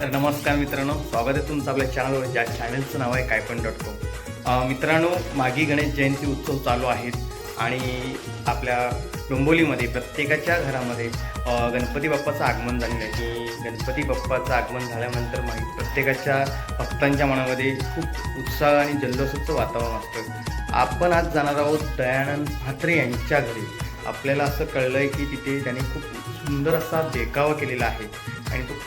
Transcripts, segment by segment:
तर नमस्कार मित्रांनो स्वागत आहे तुमचं आपल्या चॅनलवर ज्या चॅनलचं नाव आहे काय पण डॉट कॉम मित्रांनो मागी गणेश जयंती उत्सव चालू आहेत आणि आपल्या डोंबोलीमध्ये प्रत्येकाच्या घरामध्ये गणपती बाप्पाचं आगमन झालेलं आहे. की गणपती बाप्पाचं आगमन झाल्यानंतर माहीत प्रत्येकाच्या भक्तांच्या मनामध्ये खूप उत्साह आणि जल्लोषाचं वातावरण असतं. आपण आज जाणार आहोत दयानंद म्हात्रे यांच्या घरी. आपल्याला असं कळलं आहे की तिथे त्यांनी खूप सुंदर असा देखावा केलेला आहे.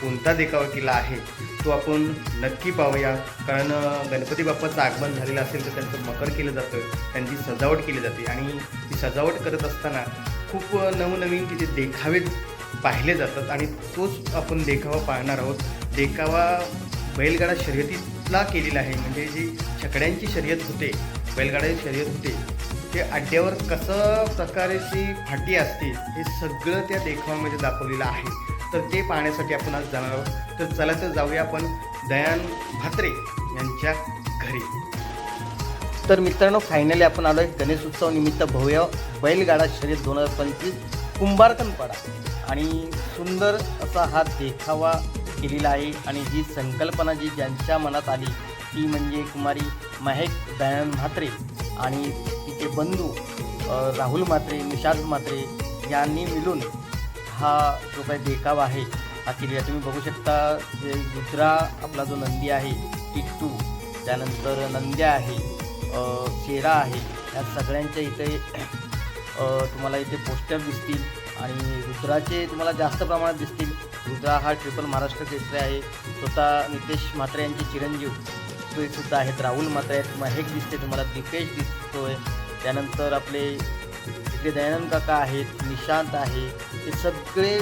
कोणता देखावा केला आहे तो आपण नक्की पाहूया. कारण गणपती बाप्पाचं आगमन झालेलं असेल तर त्यांचं मकर केलं जातं त्यांची सजावट केली जाते. आणि ती सजावट करत असताना खूप नवनवीन तिथे देखावे पाहिले जातात आणि तोच आपण देखावा पाहणार आहोत. देखावा बैलगाडा शर्यतीतला केलेला आहे. म्हणजे जी छकड्यांची शर्यत होते बैलगाड्याची शर्यत होते ते अड्ड्यावर कसं प्रकारेची फाटी असते हे सगळं त्या देखावामध्ये दाखवलेलं आहे. तर ते पाहण्यासाठी आपण आज जाणार आहोत. तर चला तर जाऊया आपण दयान भात्रे यांच्या घरी. तर मित्रांनो फायनली आपण आलो आहे गणेश उत्सव निमित्त भव्य बैलगाडा शर्यत दोन हजार पंचवीस कुंभारकनपाडा. आणि सुंदर असा हा देखावा केलेला आहे. आणि ही संकल्पना जी ज्यांच्या मनात आली ती म्हणजे कुमारी महेक दयान म्हात्रे आणि तिचे बंधू राहुल म्हात्रे निषाद म्हात्रे यांनी मिळून हा जो काही देखाव आहे हा किल्ला तुम्ही बघू शकता. जे रुद्रा आपला जो नंदी आहे टिट्टू त्यानंतर नंद्या आहे चेरा शेरा आहे या सगळ्यांच्या इथे तुम्हाला इथे पोस्टर दिसतील आणि रुद्राचे तुम्हाला जास्त प्रमाणात दिसतील. रुद्रा हा ट्रिपल महाराष्ट्र केसरी आहे. स्वतः नितेश म्हात्रे यांचे चिरंजीव ते सुद्धा आहेत. राहुल म्हात्रे आहेत. महेक दिसते तुम्हाला दीपेश दिसतोय. त्यानंतर आपले इकडे दयानंद काका आहेत निशांत आहे. हे सगळे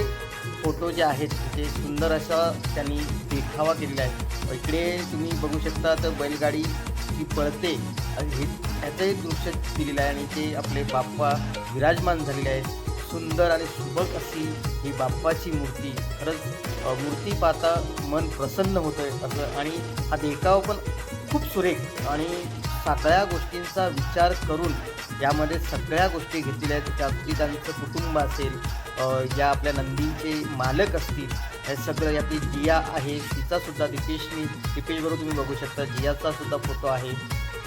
फोटो जे आहेत ते सुंदर असा त्यांनी देखावा केलेला आहे. इकडे तुम्ही बघू शकता तर बैलगाडी ती पळते आणि हे ह्याचं एक दृश्य दिलेलं आहे. आणि ते आपले बाप्पा विराजमान झालेले आहेत. सुंदर आणि सुबक अशी ही बाप्पाची मूर्ती. खरंच मूर्ती पाहता मन प्रसन्न होतं आहे असं. आणि हा देखावा पण खूप सुरेख आणि सगळ्या गोष्टींचा विचार करून यामध्ये सगळ्या गोष्टी घेतलेल्या आहेत. त्या अगदी कुटुंब असेल ज्या आपल्या नंदींचे मालक असतील हे सगळं यातली जिया आहे. तिचा सुद्धा दीपेशनी तुम्ही बघू शकता जियाचा सुद्धा फोटो आहे.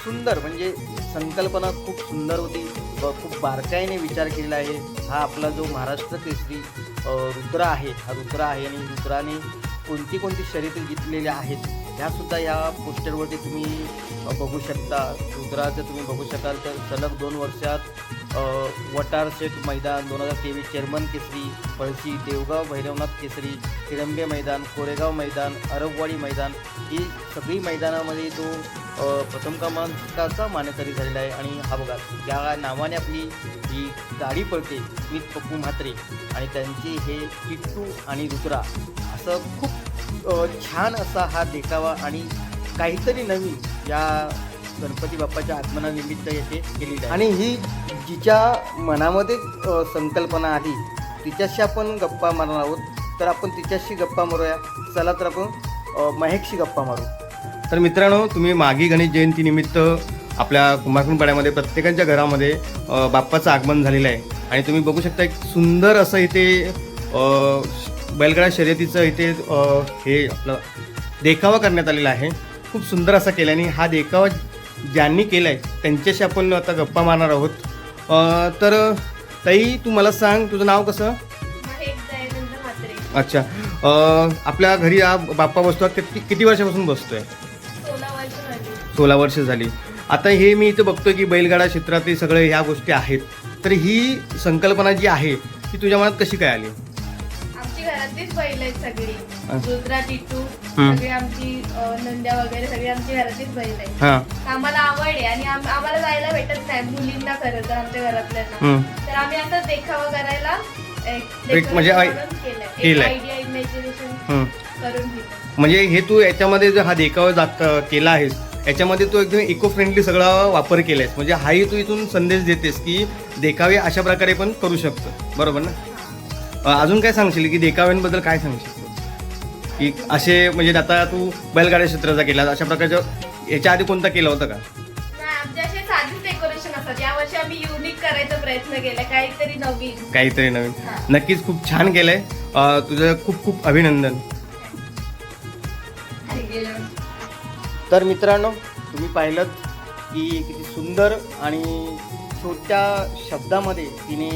सुंदर म्हणजे संकल्पना खूप सुंदर होती. व खूप बारकाईने विचार केलेला आहे. हा आपला जो महाराष्ट्र केसरी रुद्र आहे हा रुद्र आहे आणि रुद्राने कोणती कोणती शर्यती जिंकलेल्या आहेत ह्यासुद्धा या पोस्टरवरती तुम्ही बघू शकता. रुद्राचं तुम्ही बघू शकाल तर सलग दोन वर्षात वटार सेट मैदान दोन हजार तेवीस चेअरमन केसरी पळशी देवगाव भैरवनाथ केसरी तिरंबे मैदान कोरेगाव मैदान अरबवाडी मैदान ही सगळी मैदानामध्ये तो प्रथम क्रमांकाचा मानकरी झालेला आहे. आणि हा बघा या नावाने आपली ही गाडी पळते स्मित पप्पू म्हात्रे आणि त्यांची हे टिट्टू आणि रुद्रा असं खूप छान असा हा देखावा आणि काहीतरी नवीन या गणपती बाप्पाच्या आगमनानिमित्त येथे आहे. आणि ही जिच्या मनामध्ये संकल्पना आली तिच्याशी आपण गप्पा मारणार आहोत. तर आपण तिच्याशी गप्पा मारूया. चला तर आपण महेकशी गप्पा मारू. तर मित्रांनो तुम्ही मागी गणेश जयंती निमित्त आपल्या कुंभारकुंपाड्यामध्ये प्रत्येकाच्या घरामध्ये बाप्पाचं आगमन झालेलं आहे. आणि तुम्ही बघू शकता एक सुंदर असं इथे बैलगाडा शर्यतीचं इथे हे आपलं देखावा करण्यात आलेला आहे. खूप सुंदर असा केला आणि हा देखावा ज्यांनी केला आहे त्यांच्याशी आपण आता गप्पा मारणार आहोत. तर ताई तू मला सांग तुझं नाव कसं? अच्छा. आपल्या घरी हा बाप्पा बसतो किती किती वर्षापासून बसतोय? सोळा वर्ष झाली सोळा वर्ष झाली. आता हे मी इथं बघतोय की बैलगाडा क्षेत्रातील सगळे ह्या गोष्टी आहेत. तर ही संकल्पना जी आहे ती तुझ्या मनात कशी काय आली? घरातलीच बैल आहेत सगळी. रुद्रा टिटू. सगळी आमची नंद्या वगैरे सगळी आमची घरातलीच बैल आहेत हां आम्हाला आवड आहे आणि आम- आम्हाला जायला भेटत नाही मुलींना खरं तर आमच्या घरातल्यांना. तर आम्ही आता देखावा करायला एक म्हणजे. आयडिया इमॅजिनेशन हं. करून दिलं म्हणजे हे तू याच्यामध्ये जो हा देखावा दाख केला आहेस याच्यामध्ये तू एकदम इको फ्रेंडली सगळा वापर केला आहेस म्हणजे हाही तू इथून संदेश देतेस की देखावे अशा प्रकारे पण करू शकतो बरोबर ना अजून काय सांगशील की देखाव्यांबद्दल काय सांगशील? तू? की असे म्हणजे आता तू बैलगाड्या क्षेत्राचा केला अशा प्रकारच्या याच्या आधी कोणता केला होता का? नाही आमचे असे साधीच डेकोरेशन असतात. यावर्षी आम्ही युनिक करायचा प्रयत्न केला काहीतरी नवीन. काहीतरी नवीन. नक्कीच खूप छान केलंय. तुझं खूप खूप अभिनंदन. तर मित्रांनो तुम्ही पाहिलं की किती सुंदर आणि छोट्या शब्दामध्ये तिने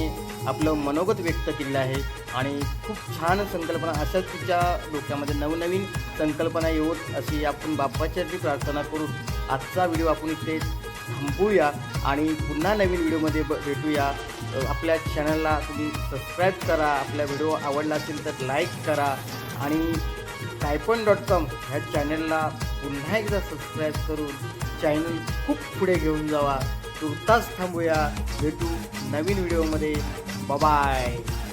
आपलं मनोगत व्यक्त केलेलं आहे. आणि खूप छान संकल्पना अशाच तिच्या डोक्यामध्ये नवनवीन संकल्पना येऊत अशी आपण बाप्पाच्याची प्रार्थना करून आजचा व्हिडिओ आपण इथे थांबवूया आणि पुन्हा नवीन व्हिडिओमध्ये ब भेटूया. आपल्या चॅनलला तुम्ही सबस्क्राईब करा. आपला व्हिडिओ आवडला असेल तर लाईक करा. आणि टायपन डॉट कॉम ह्या चॅनलला पुन्हा एकदा सबस्क्राईब करून चॅनल खूप पुढे घेऊन जावा. तुर्तास थांबूया. भेटू नवीन व्हिडिओमध्ये. 拜拜。